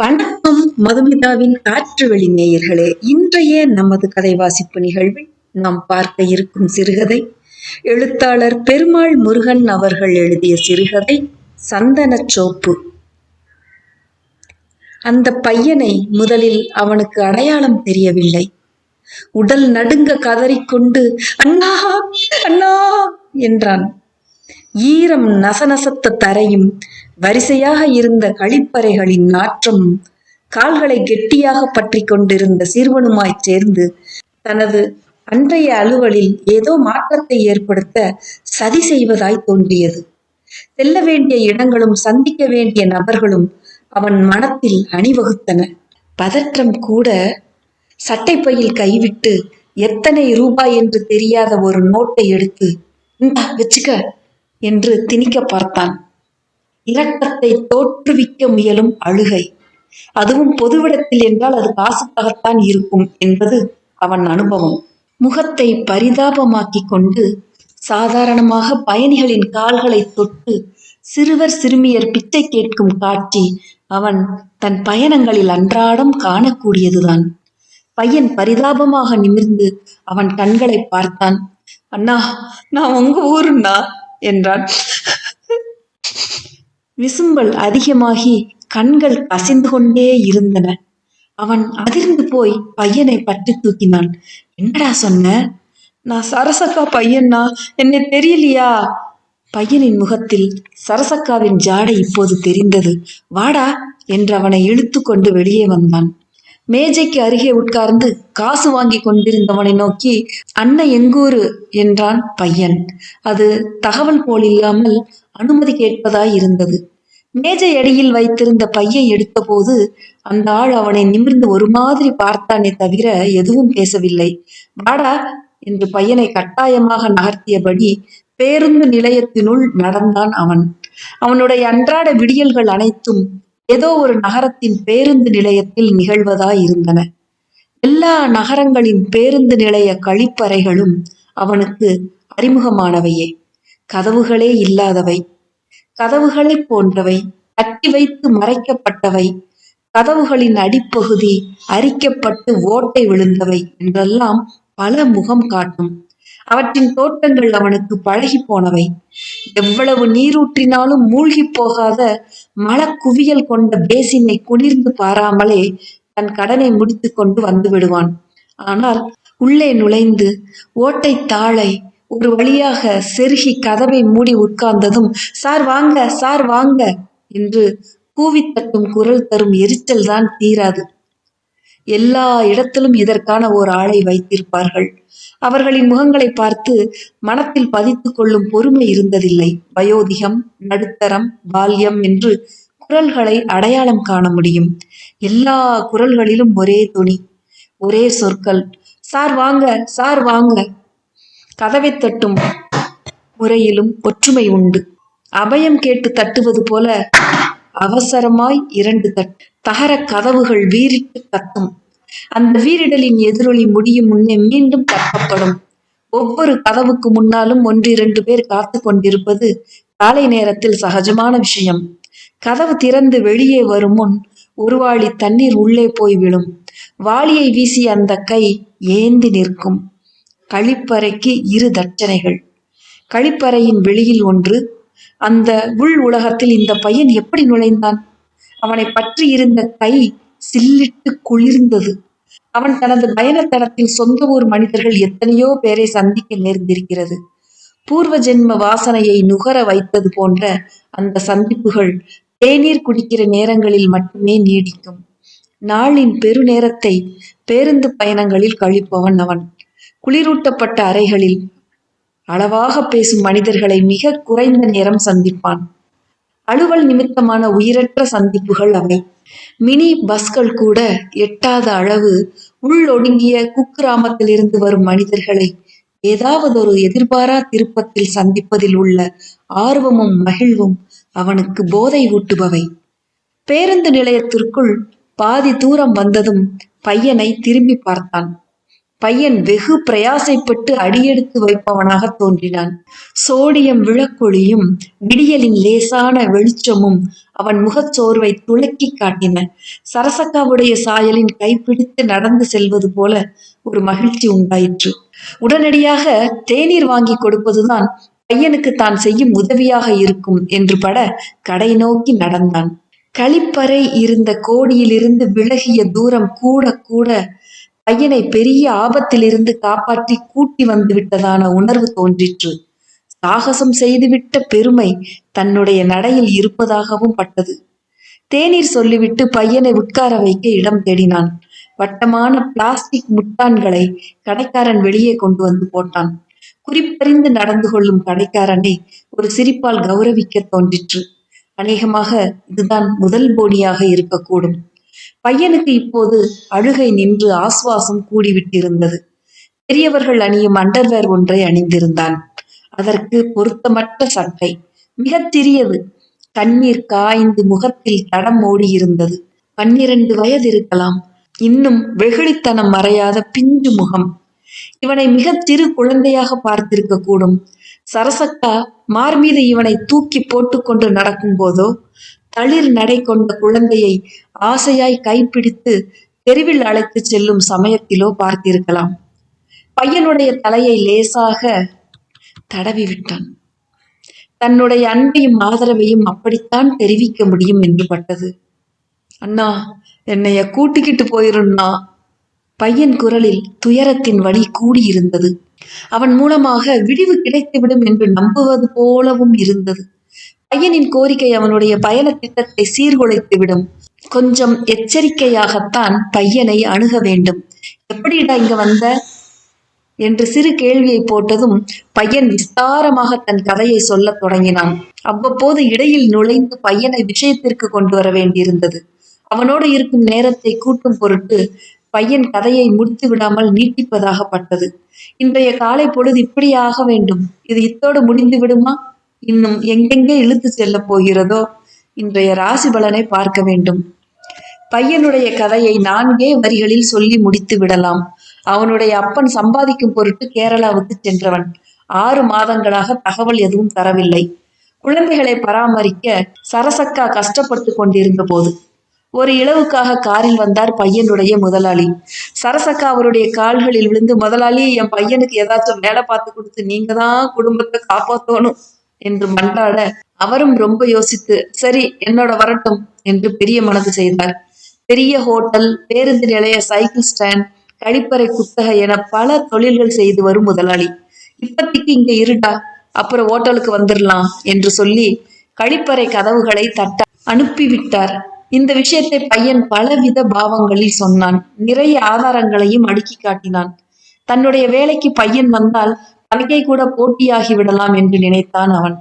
வணக்கம் மதுமிதாவின் காற்று வெளி நேயர்களே. இன்றைய நமது கதை வாசிப்பு நிகழ்வில் நாம் பார்க்க இருக்கும் சிறுகதை எழுத்தாளர் பெருமாள் முருகன் அவர்கள் எழுதிய சிறுகதை சந்தனச் சோப்பு. அந்த பையனை முதலில் அவனுக்கு அடையாளம் தெரியவில்லை. உடல் நடுங்க கதறிக்கொண்டு அண்ணா அண்ணா என்றான். ஈரம் நசநசத்த தரையும் வரிசையாக இருந்த கழிப்பறைகளின் நாற்றம் கால்களை கெட்டியாக பற்றி கொண்டிருந்த சிறுவனுமாய் சேர்ந்து தனது அன்றைய அலுவலில் ஏதோ மாற்றத்தை ஏற்படுத்த சதி செய்வதாய் தோன்றியது. செல்ல வேண்டிய இடங்களும் சந்திக்க வேண்டிய நபர்களும் அவன் மனத்தில் அணிவகுத்தன. பதற்றம் கூட சட்டைப்பையில் கைவிட்டு எத்தனை ரூபாய் என்று தெரியாத ஒரு நோட்டை எடுத்து இந்தா வச்சுக்க என்று திணிக்க பார்த்தான். இரக்கத்தை தோற்றுவிக்க முயலும் அழுகை. அதுவும் பொதுவிடத்தில் என்றால் அது காசுக்காகத்தான் இருக்கும் என்பது அவன் அனுபவம். முகத்தை பரிதாபமாக்கிக் கொண்டு சாதாரணமாக பயணிகளின் கால்களை தொட்டு சிறுவர் சிறுமியர் பிச்சை கேட்கும் காட்சி அவன் தன் பயணங்களில் அன்றாடம் காணக்கூடியதுதான். பையன் பரிதாபமாக நிமிர்ந்து அவன் கண்களை பார்த்தான். அண்ணா நான் உங்க ஊருண்ணா? என்றான். விசும்பல் அதிகமாகி கண்கள் கசிந்து கொண்டே இருந்தன. அவன் அதிர்ந்து போய் பையனை பற்றி தூக்கினான். என்னடா சொன்ன? நான் சரசக்கா பையன்னா? என்ன தெரியலையா? பையனின் முகத்தில் சரசக்காவின் ஜாடை இப்போது தெரிந்தது. வாடா என்று அவனை இழுத்து கொண்டு வெளியே வந்தான். மேஜைக்கு அருகே உட்கார்ந்து காசு வாங்கி கொண்டிருந்தவனை நோக்கி அண்ணன் எங்கூரு? என்றான் பையன். அது தகவல் போல் இல்லாமல் அனுமதி கேட்பதாய் இருந்தது. மேஜை அடியில் வைத்திருந்த பையை எடுத்தபோது அந்த ஆள் அவனை நிமிர்ந்து ஒரு மாதிரி பார்த்தானே தவிர எதுவும் பேசவில்லை. வாடா என்று பையனை கட்டாயமாக நகர்த்தியபடி பேருந்து நிலையத்தினுள் நடந்தான் அவன். அவனுடைய அன்றாட விடியல்கள் அனைத்தும் ஏதோ ஒரு நகரத்தின் பேருந்து நிலையத்தில் நிகழ்வதாய் இருந்தன. எல்லா நகரங்களின் பேருந்து நிலைய கழிப்பறைகளும் அவனுக்கு அறிமுகமானவையே. கதவுகளே இல்லாதவை. கதவுகளை போன்றவை கட்டி வைத்து மறைக்கப்பட்டவை. கதவுகளின் அடிப்பகுதி அரிக்கப்பட்டு ஓட்டை விழுந்தவை என்றெல்லாம் பல முகம் காட்டும். அவற்றின் தோட்டங்கள் அவனுக்கு பழகி போனவை. எவ்வளவு நீரூற்றினாலும் மூழ்கி போகாத மலக்குவியல் கொண்ட பேசினை குளிர்ந்து பாராமலே தன் கடனை முடித்து கொண்டு வந்து விடுவான். ஆனால் உள்ளே நுழைந்து ஓட்டை தாளை ஒரு வழியாக செருகி கதவை மூடி உட்கார்ந்ததும் சார் வாங்க சார் வாங்க என்று கூவித்தட்டும் குரல் தரும் எரிச்சல் தான் தீராது. எல்லா இடத்திலும் இதற்கான ஓர் ஆளை வைத்திருப்பார்கள். அவர்களின் முகங்களை பார்த்து மனத்தில் பதித்து கொள்ளும் பொறுமை இருந்ததில்லை. வயோதிகம் நடுத்தரம் பால்யம் என்று குரல்களை அடையாளம் காண முடியும். எல்லா குரல்களிலும் ஒரே துணி ஒரே சொற்கள். சார் வாங்க சார் வாங்க. கதவை தட்டும் முறையிலும் ஒற்றுமை உண்டு. அபயம் கேட்டு தட்டுவது போல அவசரமாய் இரண்டு தட் தகர கதவுகள் வீறிட்டு கத்தும் அந்த வீரிடலின் எதிரொலி முடியும் முன்னே மீண்டும் தட்டப்படும். ஒவ்வொரு கதவுக்கு முன்னாலும் ஒன்றிரண்டு பேர் காத்து கொண்டிருப்பது காலை நேரத்தில் சகஜமான விஷயம். கதவு திறந்து வெளியே வரும் முன் ஒரு வாளி தண்ணீர் உள்ளே போய் விழும். வாளியை வீசி அந்த கை ஏந்தி நிற்கும். கழிப்பறைக்கு இரு தட்சணைகள். கழிப்பறையின் வெளியில் ஒன்று. அந்த உள் உலகத்தில் இந்த பையன் எப்படி நுழைந்தான்? அவனை பற்றி இருந்த கை சில்லிட்டு குளிர்ந்தது. அவன் தனது பயணத்தனத்தில் சொந்த ஊர் மனிதர்கள் எத்தனையோ பேரை சந்திக்க நேர்ந்திருக்கிறது. பூர்வ ஜென்ம வாசனையை நுகர வைத்தது போன்ற அந்த சந்திப்புகள் தேநீர் குடிக்கிற நேரங்களில் மட்டுமே நீடிக்கும். நாளின் பெருநேரத்தை பேருந்து பயணங்களில் கழிப்பவன் அவன். குளிரூட்டப்பட்ட அறைகளில் அளவாக பேசும் மனிதர்களை மிக குறைந்த நேரம் சந்திப்பான். அலுவல் நிமித்தமான உயிரற்ற சந்திப்புகள் அவை. மினி பஸ்கள் கூட எட்டாத அளவு உள்ளொடுங்கிய குக்கிராமத்திலிருந்து வரும் மனிதர்களை ஏதாவது ஒரு எதிர்பாரா திருப்பத்தில் சந்திப்பதில் உள்ள ஆர்வமும் மகிழ்வும் அவனுக்கு போதை ஊட்டுபவை. பேருந்து நிலையத்திற்குள் பாதி தூரம் வந்ததும் பையனை திரும்பி பார்த்தான். பையன் வெகு பிரயாசைப்பட்டு அடியெடுத்து வைப்பவனாக தோன்றினான். சோடியம் விளக்கொளியும் விடியலின் லேசான வெளிச்சமும் அவன் முகச்சோர்வை துளக்கி காட்டின. சரசக்காவுடைய சாயலின் கைப்பிடித்து நடந்து செல்வது போல ஒரு மகிழ்ச்சி உண்டாயிற்று. உடனடியாக தேநீர் வாங்கி கொடுப்பதுதான் பையனுக்கு தான் செய்யும் உதவியாக இருக்கும் என்று பட கடை நோக்கி நடந்தான். கழிப்பறை இருந்த கோடியிலிருந்து விலகிய தூரம் கூட கூட பையனை பெரிய ஆபத்திலிருந்து காப்பாற்றி கூட்டி வந்து விட்டதான உணர்வு தோன்றிற்று. சாகசம் செய்துவிட்ட பெருமை தன்னுடைய நடையில் இருப்பதாகவும் பட்டது. தேநீர் சொல்லிவிட்டு பையனை உட்கார வைக்க இடம் தேடினான். வட்டமான பிளாஸ்டிக் முட்டான்களை கடைக்காரன் வெளியே கொண்டு வந்து போட்டான். குறிப்பறிந்து நடந்து கொள்ளும் கடைக்காரனை ஒரு சிரிப்பால் கௌரவிக்க தோன்றிற்று. அநேகமாக இதுதான் முதல் போடியாக இருக்கக்கூடும். பையனுக்கு இப்போது அழுகை நின்று ஆஸ்வாசம் கூடிவிட்டிருந்தது. பெரியவர்கள் அணியும் அண்டர்வேர் ஒன்றை அணிந்திருந்தான். அதற்கு பொருத்தமற்ற சட்டை. மிகச் சிறியது கண்ணீர் காய்ந்து முகத்தில் தடம் ஓடியிருந்தது. பன்னிரண்டு வயது இருக்கலாம். இன்னும் வெகுளித்தனம் மறையாத பிஞ்சு முகம். இவனை மிக சிறு குழந்தையாக பார்த்திருக்க கூடும் சரசக்கா மார்மீது இவனை தூக்கி போட்டுக்கொண்டு நடக்கும் போதோ தளிர் நடை கொண்ட குழந்தையை ஆசையாய் கைப்பிடித்து தெருவில் அழைத்துச் செல்லும் சமயத்திலோ பார்த்திருக்கலாம். பையனுடைய தலையை லேசாக தடவி விட்டான். தன்னுடைய அன்பையும் ஆதரவையும் அப்படித்தான் தெரிவிக்க முடியும் என்று பட்டது. அண்ணா என்னைய கூட்டிக்கிட்டு போயிருண்ணா. பையன் குரலில் துயரத்தின் வழி கூடியிருந்தது. அவன் மூலமாக விடிவு கிடைத்துவிடும் என்று நம்புவது போலவும் இருந்தது. பையனின் கோரிக்கை அவனுடைய பயண திட்டத்தை சீர்குலைத்துவிடும். கொஞ்சம் எச்சரிக்கையாகத்தான் பையனை அணுக வேண்டும். எப்படிடா இங்க வந்த? என்று சிறு கேள்வியை போட்டதும் பையன் விஸ்தாரமாக தன் கதையை சொல்லத் தொடங்கினான். அவ்வப்போது இடையில் நுழைந்து பையனை விஷயத்திற்கு கொண்டு வர வேண்டியிருந்தது. அவனோடு இருக்கும் நேரத்தை கூட்டும் பொருட்டு பையன் கதையை முடித்து விடாமல் நீட்டிப்பதாகப்பட்டது இன்றைய காலை பொழுது இப்படியாக வேண்டும். இது இத்தோடு முடிந்து விடுமா? இன்னும் எங்கெங்கே இழுத்து செல்லப் போகிறதோ? இன்றைய ராசி பலனை பார்க்க வேண்டும். பையனுடைய கதையை நான்கே வரிகளில் சொல்லி முடித்து விடலாம். அவனுடைய அப்பன் சம்பாதிக்கும் பொருட்டு கேரளாவுக்கு சென்றவன். ஆறு மாதங்களாக தகவல் எதுவும் தரவில்லை. குழந்தைகளை பராமரிக்க சரசக்கா கஷ்டப்பட்டு கொண்டிருந்த போது ஒரு இளவுக்காக காரில் வந்தார் பையனுடைய முதலாளி. சரசக்கா அவருடைய கால்களில் விழுந்து முதலாளி என் பையனுக்கு ஏதாச்சும் வேலை பார்த்து கொடுத்து நீங்க தான் குடும்பத்தை காப்பாற்றணும் என்று மன்றாட அவரும் ரொம்ப யோசித்து சரி என்னோட வரட்டும் என்று பெரிய மனது செய்தார். பெரிய ஹோட்டல் பேருந்து நிலைய சைக்கிள் ஸ்டாண்ட் கழிப்பறை குத்தகை என பல தொழில்கள் செய்து வரும் முதலாளி. இப்பத்திக்கு இங்க இருடா அப்புறம் ஹோட்டலுக்கு வந்துடலாம் என்று சொல்லி கழிப்பறை கதவுகளை தட்ட அனுப்பிவிட்டார். இந்த விஷயத்தை பையன் பலவித பாவங்களில் சொன்னான். நிறைய ஆதாரங்களையும் அடுக்கி காட்டினான். தன்னுடைய வேலைக்கு பையன் வந்தால் தனக்கே கூட போட்டியாகி விடலாம் என்று நினைத்தான் அவன்.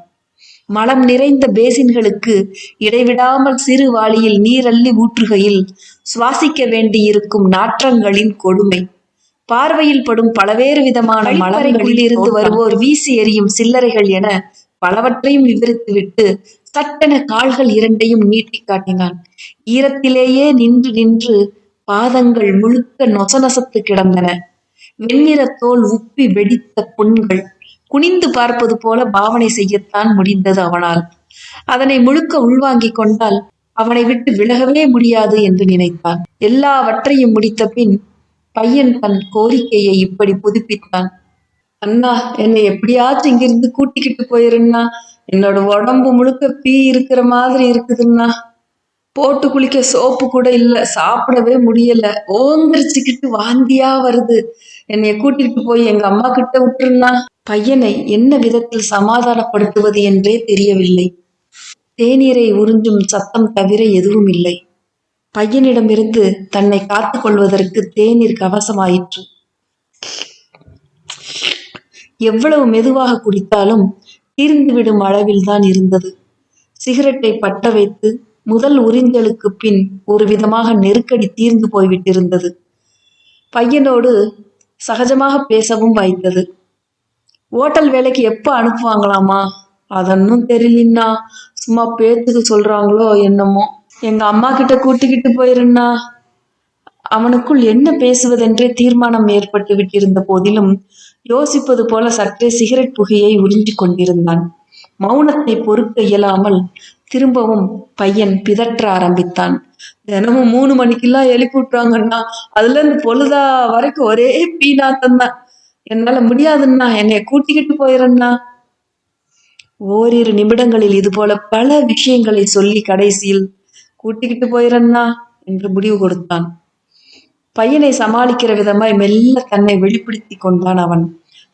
மலம் நிறைந்த பேசின்களுக்கு இடைவிடாமல் சிறு வாளியில் நீரள்ளி ஊற்றுகையில் சுவாசிக்க வேண்டியிருக்கும் நாற்றங்களின் கொடுமை. பார்வையில் படும் பலவேறு விதமான மலங்களில் இருந்து வருவோர் வீசி எறியும் சில்லறைகள் என பலவற்றையும் விவரித்துவிட்டு சட்டென கால்கள் இரண்டையும் நீட்டி காட்டினான். ஈரத்திலேயே நின்று நின்று பாதங்கள் முழுக்க நொசநொசத்து கிடந்தன. வெண்ணிற தோல் உப்பி வெடித்த புண்கள். குனிந்து பார்ப்பது போல பாவனை செய்யத்தான் முடிந்தது அவனால். அதனை முழுக்க உள்வாங்கிக் கொண்டால் அவனை விட்டு விலகவே முடியாது என்று நினைத்தான். எல்லாவற்றையும் முடித்த பின் பையன் தன் கோரிக்கையை இப்படி புதுப்பித்தான். அண்ணா என்னை எப்படியாச்சும் இங்கிருந்து கூட்டிக்கிட்டு போயிருண்ணா என்னோட உடம்பு முழுக்க பீ இருக்கிற மாதிரி இருக்குதுண்ணா போட்டு குளிக்க சோப்பு கூட இல்ல சாப்பிடவே முடியல. ஓந்திரிச்சுக்கிட்டு வாந்தியா வருது. என்னைய கூட்டிட்டு போய் எங்க அம்மா கிட்ட விட்டுருண்ணா பையனை என்ன விதத்தில் சமாதானப்படுத்துவது என்றே தெரியவில்லை. தேநீரை உறிஞ்சும் சத்தம் தவிர எதுவும் இல்லை. பையனிடமிருந்து தன்னை காத்துக் கொள்வதற்கு தேநீர் கவசமாயிற்று. எவ்வளவு மெதுவாக குடித்தாலும் தீர்ந்துவிடும் அளவில் தான் இருந்தது. சிகரெட்டை பட்ட வைத்து முதல் உறிஞ்சலுக்கு பின் ஒரு விதமாக நெருக்கடி தீர்ந்து போய்விட்டிருந்தது. பையனோடு சகஜமாக பேசவும் வாய்ந்தது ஓட்டல் வேலைக்கு எப்போ அனுப்புவாங்களாமா அதன்னும் தெரியலன்னா சும்மா பேத்துக்கு சொல்றாங்களோ என்னமோ. எங்க அம்மா கிட்ட கூட்டிக்கிட்டு போயிருந்தா அவனுக்குள் என்ன பேசுவதென்றே தீர்மானம் ஏற்பட்டு விட்டிருந்த போதிலும் யோசிப்பது போல சற்றே சிகரெட் புகையை உறிஞ்சி கொண்டிருந்தான். மௌனத்தை பொறுக்க இயலாமல் திரும்பவும் பையன் பிதற்ற ஆரம்பித்தான். தினமும் மூணு மணிக்கெல்லாம் எழுப்பி விட்டுறாங்கண்ணா அதுல இருந்து பொழுதா வரைக்கும் ஒரே பீனா தான் என்னால முடியாதுண்ணா. என்னை கூட்டிக்கிட்டு போயிடண்ணா ஓரிரு நிமிடங்களில் இதுபோல பல விஷயங்களை சொல்லி கடைசியில் கூட்டிக்கிட்டு போயிடண்ணா என்று முடிவு கொடுத்தான். பையனை சமாளிக்கிற விதமாய் மெல்ல தன்னை வெளிப்படுத்தி கொண்டான் அவன்.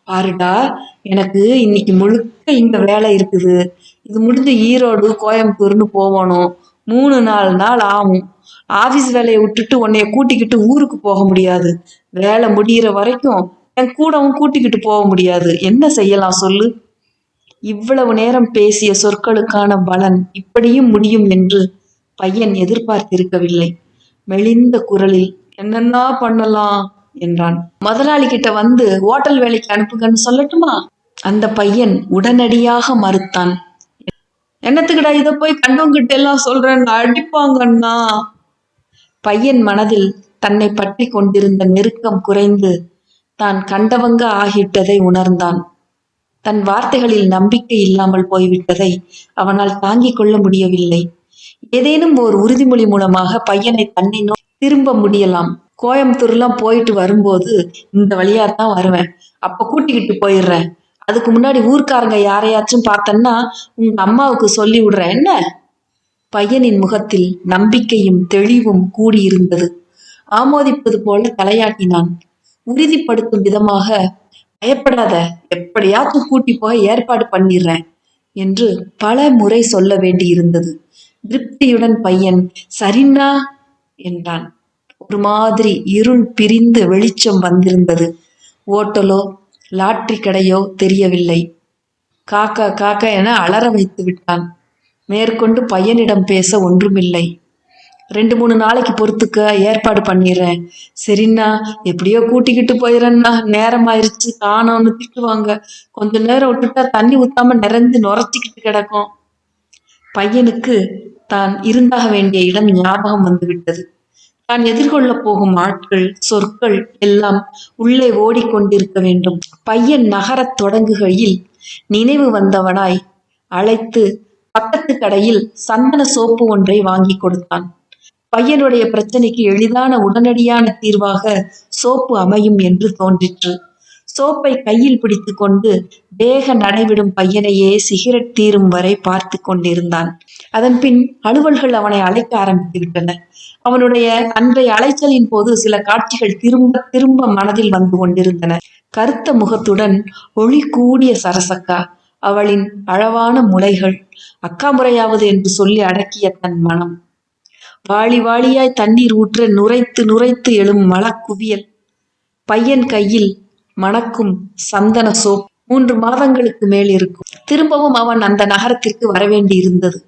பாருடா எனக்கு இன்னைக்கு முழுக்க இந்த வேலை இருக்குது. இது முடிஞ்சு ஈரோடு கோயம்புத்தூர்னு போகணும். மூணு நாலு நாள் ஆகும். ஆபீஸ் வேலையை விட்டுட்டு உன்னைய கூட்டிக்கிட்டு ஊருக்கு போக முடியாது. வேலை முடியிற வரைக்கும் என் கூடவும் கூட்டிக்கிட்டு போக முடியாது. என்ன செய்யலாம் சொல்லு? இவ்வளவு நேரம் பேசிய சொற்களுக்கான பலன் இப்படியும் முடியும் என்று பையன் எதிர்பார்த்திருக்கவில்லை. மெலிந்த குரலில் என்னென்ன பண்ணலாம்? என்றான். முதலாளி கிட்ட வந்து ஹோட்டல் வேலைக்கு அனுப்புங்கன்னு சொல்லட்டுமா? அந்த பையன் உடனடியாக மறுத்தான். என்னத்துக்குடா இதை போய் கண்டவங்கிட்ட எல்லாம் சொல்றேன் அடிப்பாங்கண்ணா பையன் மனதில் தன்னை பற்றி கொண்டிருந்த நெருக்கம் குறைந்து தான் கண்டவங்க ஆகிட்டதை உணர்ந்தான். தன் வார்த்தைகளில் நம்பிக்கை இல்லாமல் போய்விட்டதை அவனால் தாங்கிக் கொள்ள முடியவில்லை. ஏதேனும் ஓர் உறுதிமொழி மூலமாக பையனை தன்னை நோக்கி திரும்ப முடியலாம். கோயம்புத்தூர்லாம் போயிட்டு வரும்போது இந்த வழியா தான் வருவேன். அப்ப கூட்டிக்கிட்டு போயிடுறேன். அதுக்கு முன்னாடி ஊர்க்காரங்க யாரையாச்சும் பார்த்தன்னா உங்க அம்மாவுக்கு சொல்லி விடுறேன். என்ன? பையனின் முகத்தில் நம்பிக்கையும் தெளிவும் கூடியிருந்தது. ஆமோதிப்பது போல தலையாட்டினான். உறுதிப்படுத்தும் விதமாக பயப்படாத எப்படியாச்சும் கூட்டி போக ஏற்பாடு பண்ணிடுறேன் என்று பல முறை சொல்ல வேண்டியிருந்தது. திருப்தியுடன் பையன் சரிண்ணா என்றான். ஒரு மாதிரி இருள் பிரிந்து வெளிச்சம் வந்திருந்தது. ஓட்டலோ லாட்ரி கடையோ தெரியவில்லை. காக்கா காக்கா என அலற வைத்து விட்டான். மேற்கொண்டு பையனிடம் பேச ஒன்றுமில்லை. ரெண்டு மூணு நாளைக்கு பொறுத்துக்க ஏற்பாடு பண்ணிடுறேன் சரிண்ணா எப்படியோ கூட்டிக்கிட்டு போயிடுறேன்னா நேரம் ஆயிடுச்சு காணோன்னு திட்டுவாங்க. கொஞ்ச நேரம் விட்டுட்டா தண்ணி ஊத்தாம நிறைஞ்சு நுரைச்சிக்கிட்டு கிடக்கும். பையனுக்கு தான் இருந்தாக வேண்டிய இடம் ஞாபகம் வந்துவிட்டது. தான் எதிர்கொள்ள போகும் ஆட்கள் சொற்கள் எல்லாம் உள்ளே ஓடிக்கொண்டிருக்க வேண்டும். பையன் நகரத் தொடங்குகையில் நினைவு வந்தவனாய் அழைத்து பக்கத்து கடையில் சந்தன சோப்பு ஒன்றை வாங்கி கொடுத்தான். பையனுடைய பிரச்சனைக்கு எளிதான உடனடியான தீர்வாக சோப்பு அமையும் என்று தோன்றிற்று. சோப்பை கையில் பிடித்து கொண்டு வேக நடைவிடும் பையனையே சிகரெட் தீரும் வரை பார்த்து கொண்டிருந்தான். அதன் பின் அலுவல்கள் அவனை அழைக்க ஆரம்பித்து விட்டன. அவனுடைய அன்றைய அலைச்சலின் போது சில காட்சிகள் திரும்ப திரும்ப மனதில் வந்து கொண்டிருந்தன. கருத்த முகத்துடன் ஒளி கூடிய சரசக்கா அவளின் அழவான முலைகள் அக்காமுறையாவது என்று சொல்லி அடக்கிய தன் மனம். வாளி வாளியாய் தண்ணீர் ஊற்ற நுரைத்து நுரைத்து எழும் மலக்குவியல். பையன் கையில் மணக்கும் சந்தன சோப் மூன்று மாதங்களுக்கு மேல் இருக்கும். திரும்பவும் அவன் அந்த நகரத்திற்கு வரவேண்டி இருந்தது.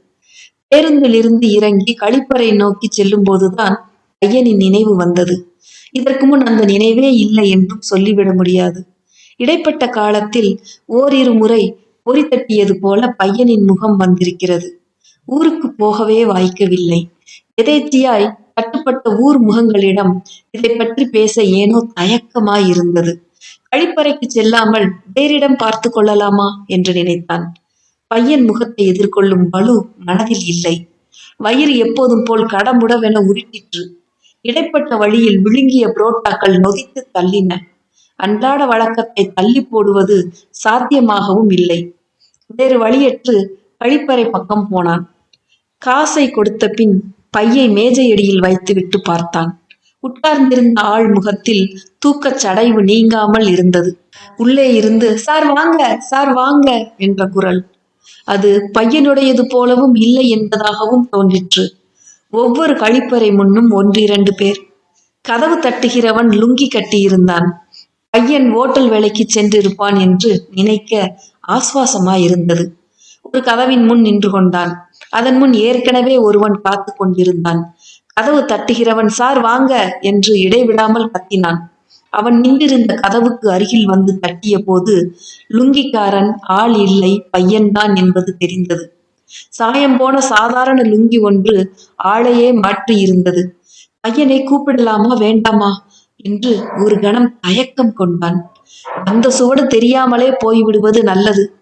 பேருந்தில் இருந்து இறங்கி கழிப்பறை நோக்கி செல்லும் போதுதான் பையனின் நினைவு வந்தது. இதற்கு முன் அந்த நினைவே இல்லை என்றும் சொல்லிவிட முடியாது. இடைப்பட்ட காலத்தில் ஓரிரு முறை பொறி தட்டியது போல பையனின் முகம் வந்திருக்கிறது. ஊருக்கு போகவே வாய்க்கவில்லை. எதேச்சியாய் கட்டுப்பட்ட ஊர் முகங்களிடம் இதை பற்றி பேச ஏனோ தயக்கமாயிருந்தது. கழிப்பறைக்கு செல்லாமல் வேறிடம் பார்த்து கொள்ளலாமா என்று நினைத்தான். பையன் முகத்தை எதிர்கொள்ளும் பலு மனதில் இல்லை. வயிறு எப்போதும் போல் கடமுடவென உருட்டிற்று. இடைப்பட்ட வழியில் விழுங்கிய புரோட்டாக்கள் நொதித்து தள்ளின. அன்றாட வழக்கத்தை தள்ளி போடுவது சாத்தியமாகவும் இல்லை. வேறு வழியற்று கழிப்பறை பக்கம் போனான். காசை கொடுத்த பின் பையை மேஜையடியில் வைத்துவிட்டு பார்த்தான். உட்கார்ந்திருந்த ஆள் முகத்தில் தூக்கச் சடைவு நீங்காமல் இருந்தது. உள்ளே இருந்து சார் வாங்க சார் வாங்க என்ற குரல். அது பையனுடையது போலவும் இல்லை என்பதாகவும் தோன்றிற்று. ஒவ்வொரு கழிப்பறை முன்னும் ஒன்றிரண்டு பேர். கதவு தட்டுகிறவன் லுங்கி கட்டியிருந்தான். பையன் ஓட்டல் வேலைக்கு சென்றிருப்பான் என்று நினைக்க ஆஸ்வாசமாயிருந்தது ஒரு கதவின் முன் நின்று கொண்டான். அதன் முன் ஏற்கனவே ஒருவன் காத்து கொண்டிருந்தான். கதவு தட்டுகிறவன் சார் வாங்க என்று இடைவிடாமல் கத்தினான். அவன் நின்றிருந்த கதவுக்கு அருகில் வந்து தட்டிய போது லுங்கிக்காரன் ஆள் இல்லை பையன்தான் என்பது தெரிந்தது. சாயம் போன சாதாரண லுங்கி ஒன்று ஆளையே மாற்றியிருந்தது. பையனை கூப்பிடலாமா வேண்டாமா என்று ஒரு கணம் தயக்கம் கொண்டான். அந்த சுவடு தெரியாமலே போய்விடுவது நல்லது.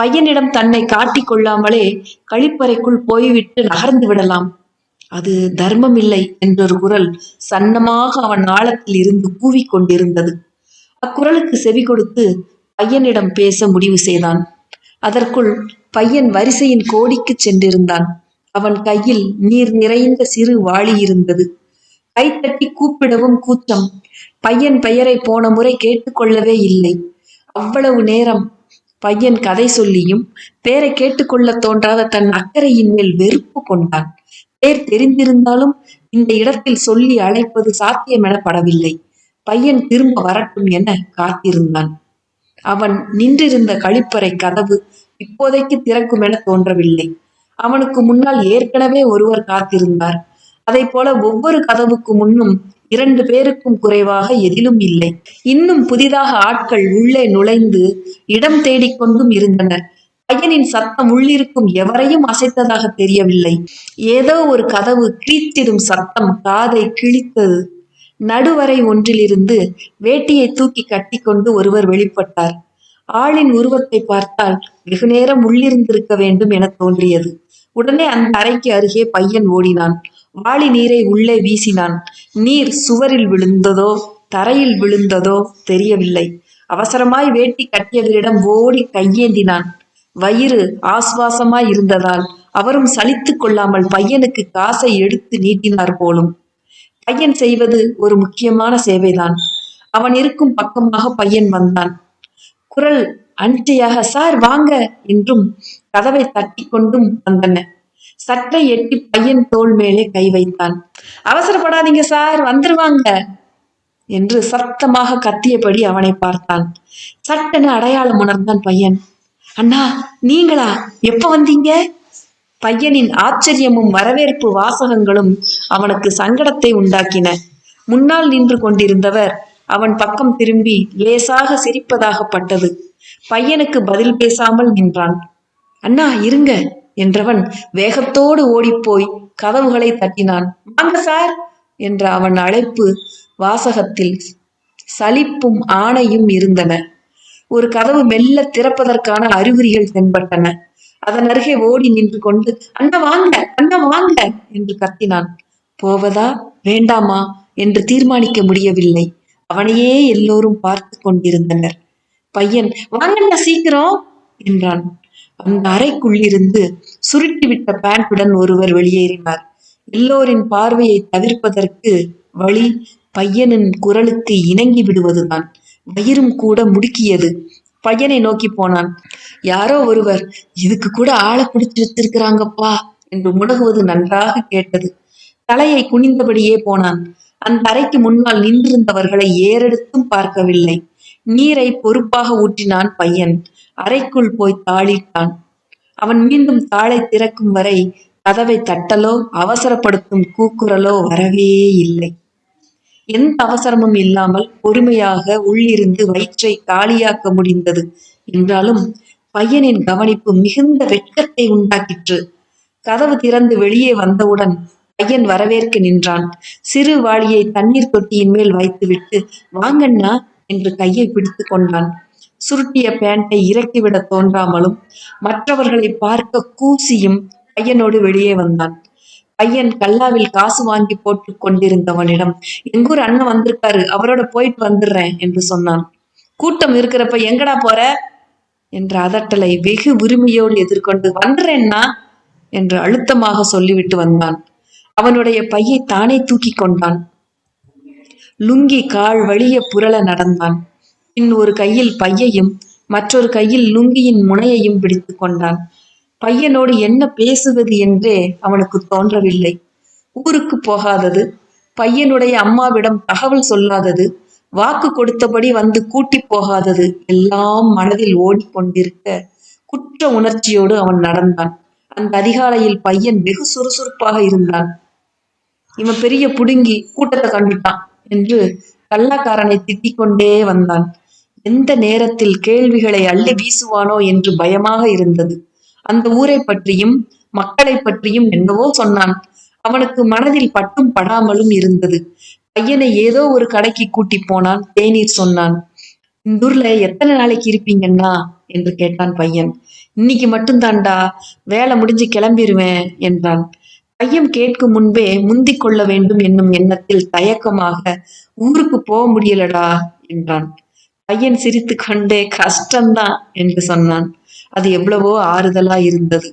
பையனிடம் தன்னை காட்டிக் கொள்ளாமலே கழிப்பறைக்குள் போய்விட்டு நகர்ந்து விடலாம். அது தர்மம் இல்லை என்றொரு குரல் சன்னமாக அவன் ஆழத்தில் இருந்து கூவிக் கொண்டிருந்தது அக்குரலுக்கு செவி கொடுத்து பையனிடம் பேச முடிவு செய்தான். அதற்குள் பையன் வரிசையின் கோடிக்கு சென்றிருந்தான். அவன் கையில் நீர் நிறைந்த சிறு வாளி இருந்தது. கைத்தட்டி கூப்பிடவும் கூச்சம். பையன் பெயரை போன முறை கேட்டுக்கொள்ளவே இல்லை. அவ்வளவு நேரம் பையன் கதை சொல்லியும் பேரை கேட்டுக்கொள்ள தோன்றாத தன் அக்கறையின் மேல் வெறுப்பு கொண்டான். பேர் தெரிந்திருந்தாலும் இந்த இடத்தில் சொல்லி அழைப்பது சாத்தியம் எனப்படவில்லை பையன் திரும்ப வரட்டும் என காத்திருந்தான். அவன் நின்றிருந்த கழிப்பறை கதவு இப்போதைக்கு திறக்கும் என தோன்றவில்லை. அவனுக்கு முன்னால் ஏற்கனவே ஒருவர் காத்திருந்தார். அதை போல ஒவ்வொரு கதவுக்கு முன்னும் இரண்டு பேருக்கும் குறைவாக எதிலும் இல்லை. இன்னும் புதிதாக ஆட்கள் உள்ளே நுழைந்து இடம் தேடிக்கொண்டும் இருந்தனர். பையனின் சத்தம் உள்ளிருக்கும் எவரையும் அசைத்ததாக தெரியவில்லை. ஏதோ ஒரு கதவு கிழித்திடும் சத்தம் காதை கிழித்தது. நடுவரை ஒன்றிலிருந்து வேட்டியை தூக்கி கட்டிக்கொண்டு ஒருவர் வெளிப்பட்டார். ஆளின் உருவத்தை பார்த்தால் வெகு நேரம் உள்ளிருந்திருக்க வேண்டும் என தோன்றியது. உடனே அந்த அறைக்கு அருகே பையன் ஓடினான். வாளி நீரை உள்ளே வீசினான். நீர் சுவரில் விழுந்ததோ தரையில் விழுந்ததோ தெரியவில்லை. அவசரமாய் வேட்டி கட்டியவரிடம் ஓடி கையேந்தினான். வயிறு ஆஸ்வாசமாய் இருந்ததால் அவரும் சலித்துக் கொள்ளாமல் பையனுக்கு காசை எடுத்து நீட்டினார் போலும். பையன் செய்வது ஒரு முக்கியமான சேவைதான். அவன் இருக்கும் பக்கமாக பையன் வந்தான். குரல் அஞ்சையாக சார் வாங்க என்றும் கதவை தட்டி கொண்டும் வந்தன. சற்றை எட்டி பையன் தோள் மேலே கை வைத்தான். அவசரப்படாதீங்க சார் வந்துருவாங்க என்று சத்தமாக கத்தியபடி அவனை பார்த்தான். சட்டென அடையாளம் உணர்ந்தான் பையன். அண்ணா நீங்களா? எப்ப வந்தீங்க? பையனின் ஆச்சரியமும் வரவேற்பு வாசகங்களும் அவனுக்கு சங்கடத்தை உண்டாக்கின. முன்னால் நின்று கொண்டிருந்தவர் அவன் பக்கம் திரும்பி லேசாக சிரிப்பதாகப்பட்டது பையனுக்கு பதில் பேசாமல் நின்றான். அண்ணா இருங்க என்றவன் வேகத்தோடு ஓடிப்போய் கதவுகளை தட்டினான். வாங்க சார் என்ற அவன் அழைப்பு வாசகத்தில் சலிப்பும் ஆணையும் இருந்தன. ஒரு கதவு மெல்ல திறப்பதற்கான அறிகுறிகள் தென்பட்டன. அதன் அருகே ஓடி நின்று கொண்டு அண்ணா வாங்க அண்ணா வாங்க என்று கத்தினான். போவதா? வேண்டாமா? என்று தீர்மானிக்க முடியவில்லை. அவனையே எல்லோரும் பார்த்து கொண்டிருந்தனர். பையன் வாங்கண்ணா சீக்கிரம் என்றான். அந்த அறைக்குள்ளிருந்து சுருட்டிவிட்ட பேண்டுடன் ஒருவர் வெளியேறினார். எல்லோரின் பார்வையை தவிர்ப்பதற்கு வழி பையனின் குரலுக்கு இணங்கி விடுவதுதான். வயிறும் கூட முடுக்கியது. பையனை நோக்கி போனான். யாரோ ஒருவர் இதுக்கு கூட ஆளை பிடிச்சு வச்சிருக்கிறாங்கப்பா என்று முடகுவது நன்றாக கேட்டது. தலையை குனிந்தபடியே போனான். அந்த அறைக்கு முன்னால் நின்றிருந்தவர்களை ஏறெடுத்தும் பார்க்கவில்லை. நீரை பொறுப்பாக ஊற்றினான் பையன். அறைக்குள் போய் தாளிட்டான். அவன் மீண்டும் தாளை திறக்கும் வரை கதவை தட்டலோ அவசரப்படுத்தும் கூக்குரலோ வரவே இல்லை. எந்த அவசரமும் இல்லாமல் பொறுமையாக உள்ளிருந்து வயிற்றை காலியாக்க முடிந்தது. என்றாலும் பையனின் கவனிப்பு மிகுந்த வெட்கத்தை உண்டாக்கிற்று. கதவு திறந்து வெளியே வந்தவுடன் பையன் வரவேற்க நின்றான். சிறு வாளியை தண்ணீர் தொட்டியின் மேல் வைத்துவிட்டு வாங்கண்ணா என்று கையை பிடித்து கொண்டான். சுருட்டிய பேண்டை இறக்கிவிட தோன்றாமலும் மற்றவர்களை பார்க்க கூசியும் பையனோடு வெளியே வந்தான். பையன் கல்லாவில் காசு வாங்கி போட்டு கொண்டிருந்தவனிடம் எங்கூர் அண்ணன் வந்திருக்காரு அவரோட போயிட்டு வந்துடுறேன் என்று சொன்னான். கூட்டம் இருக்கிறப்ப எங்கடா போற? என்ற அதட்டலை வெகு உரிமையோடு எதிர்கொண்டு வந்துடுறேன்னா என்று அழுத்தமாக சொல்லிவிட்டு வந்தான். அவனுடைய பையை தானே தூக்கி கொண்டான். லுங்கி கால் வழிய புரள நடந்தான். பின் ஒரு கையில் பையையும் மற்றொரு கையில் லுங்கியின் முனையையும் பிடித்து கொண்டான். பையனோடு என்ன பேசுவது என்றே அவனுக்கு தோன்றவில்லை. ஊருக்கு போகாதது பையனுடைய அம்மாவிடம் தகவல் சொல்லாதது வாக்கு கொடுத்தபடி வந்து கூட்டி போகாதது எல்லாம் மனதில் ஓடிக்கொண்டிருக்க குற்ற உணர்ச்சியோடு அவன் நடந்தான். அந்த அதிகாலையில் பையன் வெகு சுறுசுறுப்பாக இருந்தான். இவன் பெரிய புடுங்கி கூட்டத்தை கண்டுட்டான் என்று கள்ளக்காரனை திட்டிக் கொண்டே வந்தான். எந்த நேரத்தில் கேள்விகளை அள்ளி வீசுவானோ என்று பயமாக இருந்தது. அந்த ஊரை பற்றியும் மக்களை பற்றியும் என்னவோ சொன்னான். அவனுக்கு மனதில் பட்டும் படாமலும் இருந்தது. பையனை ஏதோ ஒரு கடைக்கு கூட்டி போனான் தேநீர் சொன்னான். இந்த ஊர்ல எத்தனை நாளைக்கு இருப்பீங்கண்ணா என்று கேட்டான் பையன். இன்னைக்கு மட்டும்தான்டா வேலை முடிஞ்சு கிளம்பிடுவேன் என்றான். பையன் கேட்கும் முன்பே முந்தி கொள்ள வேண்டும் என்னும் எண்ணத்தில் தயக்கமாக ஊருக்கு போக முடியலடா என்றான். பையன் சிரித்து கொண்டே கஷ்டம்தான் என்று சொன்னான். அது எவ்வளவோ ஆறுதலா இருந்தது.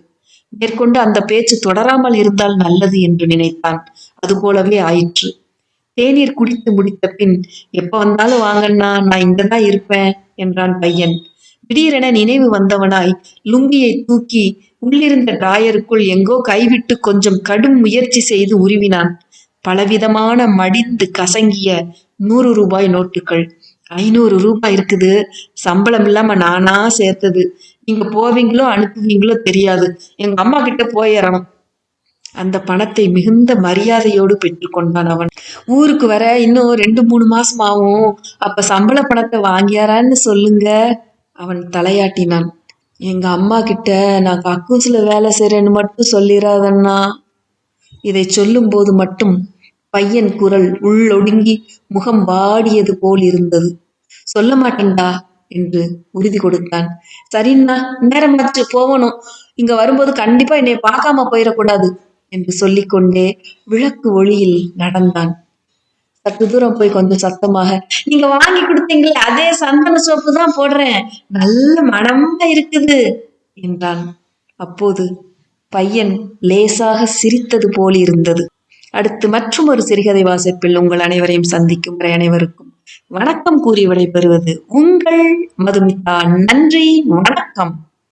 மேற்கொண்டு அந்த பேச்சு தொடராமல் இருந்தால் நல்லது என்று நினைத்தான். அது போலவே ஆயிற்று. தேநீர் குடித்து முடித்த பின் எப்ப வந்தாலும் வாங்கண்ணா நான் இங்கதான் இருப்பேன் என்றான் பையன். திடீரென நினைவு வந்தவனாய் லுங்கியை தூக்கி உள்ளிருந்த டிராயருக்குள் எங்கோ கைவிட்டு கொஞ்சம் கடும் முயற்சி செய்து உருவினான். பலவிதமான மடிந்து கசங்கிய நூறு ரூபாய் நோட்டுகள். ஐநூறு ரூபாய் இருக்குது. சம்பளம் இல்லாம நானா சேர்த்தது. நீங்க போவீங்களோ அனுப்புவீங்களோ தெரியாது. எங்க அம்மா கிட்ட போயிடணும் அந்த பணத்தை மிகுந்த மரியாதையோடு பெற்றுக்கொண்டான் அவன். ஊருக்கு வர இன்னும் ரெண்டு மூணு மாசம் ஆகும். அப்ப சம்பள பணத்தை வாங்கியாரான்னு சொல்லுங்க. அவன் தலையாட்டினான். எங்க அம்மா கிட்ட நான் கக்கூஸ்ல வேலை செய்றேன்னு மட்டும் சொல்லிடாதண்ணா இதை சொல்லும்போது மட்டும் பையன் குரல் உள்ளொடுங்கி முகம் வாடியது போல் இருந்தது. சொல்ல மாட்டேன்டா. என்று உறுதி கொடுத்தான். சரிண்ணா நேரமாச்சு போகணும். இங்க வரும்போது கண்டிப்பா என்னை பார்க்காம போயிடக்கூடாது என்று சொல்லிக்கொண்டே விளக்கு ஒளியில் நடந்தான். சற்று தூரம் போய் கொஞ்சம் சத்தமாக நீங்க வாங்கி கொடுத்தீங்களே அதே சந்தன சோப்பு தான் போடுறேன். நல்ல மனமா இருக்குது என்றான். அப்போது பையன் லேசாக சிரித்தது போல் இருந்தது. அடுத்து மற்றும் ஒரு சிறுகதை வாசிப்பில் உங்கள் அனைவரையும் சந்திக்கும் வரை அனைவருக்கும் வணக்கம் கூறி விடைபெறுவது உங்கள் மதுமிதா. நன்றி வணக்கம்.